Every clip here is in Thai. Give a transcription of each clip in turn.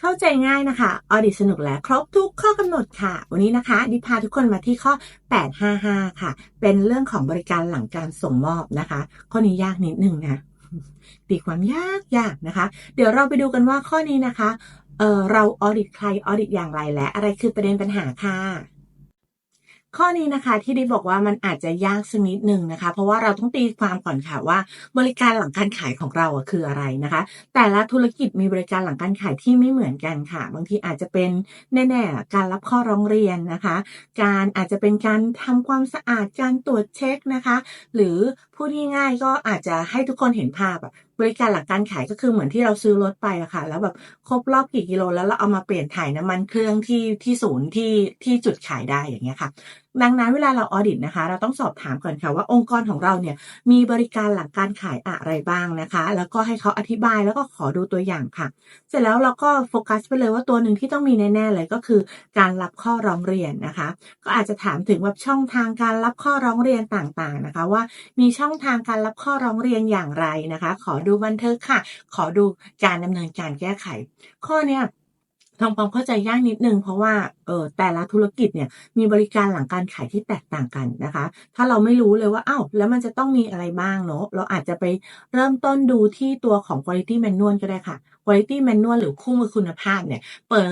เข้าใจง่ายนะคะ ออดิสนุกและครบทุกข้อกำหนดค่ะ วันนี้นะคะ ดิพาทุกคนมาที่ข้อ 855 ค่ะ เป็นเรื่องของบริการหลังการส่งมอบนะคะ ข้อนี้ยากนิดนึงนะตีความยากยากนะคะ เดี๋ยวเราไปดูกันว่าข้อนี้นะคะเออเราออดิตใครออดิตอย่างไรและอะไรคือประเด็นปัญหาค่ะ ข้อนี้นะคะที่ดิบอกว่ามันอาจจะยากสักนิดหนึ่งนะคะ เพราะว่าเราต้องตีความก่อนค่ะว่า บริการหลังการขายของเราคืออะไรนะคะ แต่ละธุรกิจมีบริการหลังการขายที่ไม่เหมือนกันค่ะ บางทีอาจจะเป็นแน่ๆการรับข้อร้องเรียนนะคะ การอาจจะเป็นการทำความสะอาดการตรวจเช็คนะคะ หรือพูดง่ายๆก็อาจจะให้ทุกคนเห็นภาพบริการหลังการขายก็คือเหมือนที่เราซื้อรถไปอะค่ะ แล้วแบบครบรอบกี่กิโลแล้วเราเอามาเปลี่ยนถ่ายน้ำมันเครื่องที่ที่ศูนย์ที่ที่จุดขายได้อย่างเงี้ยค่ะ ดังนั้นเวลาเราออดิตนะคะ เราต้องสอบถามก่อนค่ะว่าองค์กรของเราเนี่ยมีบริการหลังการขายอะไรบ้างนะคะ แล้วก็ให้เขาอธิบายแล้วก็ขอดูตัวอย่างค่ะ เสร็จแล้วเราก็โฟกัสไปเลยว่าตัวหนึ่งที่ต้องมีแน่ๆเลยก็คือ การรับข้อร้องเรียนนะคะ ก็อาจจะถามถึงแบบช่องทางการรับข้อร้องเรียนต่างๆนะคะ ว่ามีช่องทางการรับข้อร้องเรียนอย่างไรนะคะ ขอดูบันทึกค่ะ ขอดูการดำเนินการแก้ไข ข้อเนี้ย ทำความเข้าใจยากนิดนึงเพราะว่าเออแต่ละธุรกิจเนี่ยมีบริการหลังการขายที่แตกต่างกันนะคะ ถ้าเราไม่รู้เลยว่าอ้าวแล้วมันจะต้องมีอะไรบ้างเนาะเราอาจจะไปเริ่มต้นดูที่ตัวของ quality manual ก็ได้ค่ะ quality manual หรือคู่มือคุณภาพเนี่ยเปิ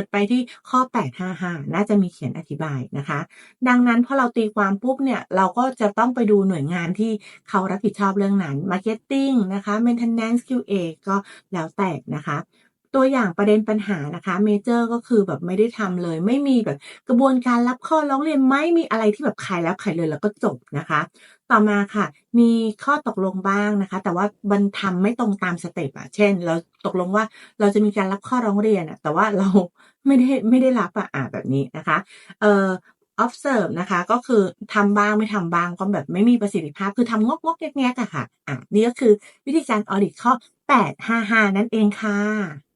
ดไปที่ข้อ 855 น่าจะมีเขียนอธิบายนะคะ ดังนั้นพอเราตีความปุ๊บเนี่ยเราก็จะต้องไปดูหน่วยงานที่เขารับผิดชอบเรื่องนั้น marketing นะคะ maintenance QA ก็แล้วแต่นะคะ ตัวอย่างประเด็นปัญหานะคะเมเจอร์ก็คือแบบไม่ได้ทำเลย ไม่มีแบบกระบวนการรับข้อร้องเรียนไม่มีอะไรที่แบบขายแล้วขายเลยแล้วก็จบนะคะ ต่อมาค่ะ มีข้อตกลงบ้างนะคะ แต่ว่ามันทำไม่ตรงตามสเต็ปอะเช่น เราตกลงว่าเราจะมีการรับข้อร้องเรียนอะแต่ว่าเราไม่ได้ไม่ได้รับอะอ่าแบบนี้นะคะเอ่อ observe นะคะ ก็คือทำบ้างไม่ทำบ้างก็แบบไม่มีประสิทธิภาพ คือทำงกงกแงกๆอะค่ะอะนี่ก็คือวิธีการ audit ข้อ 855 นั่นเองค่ะ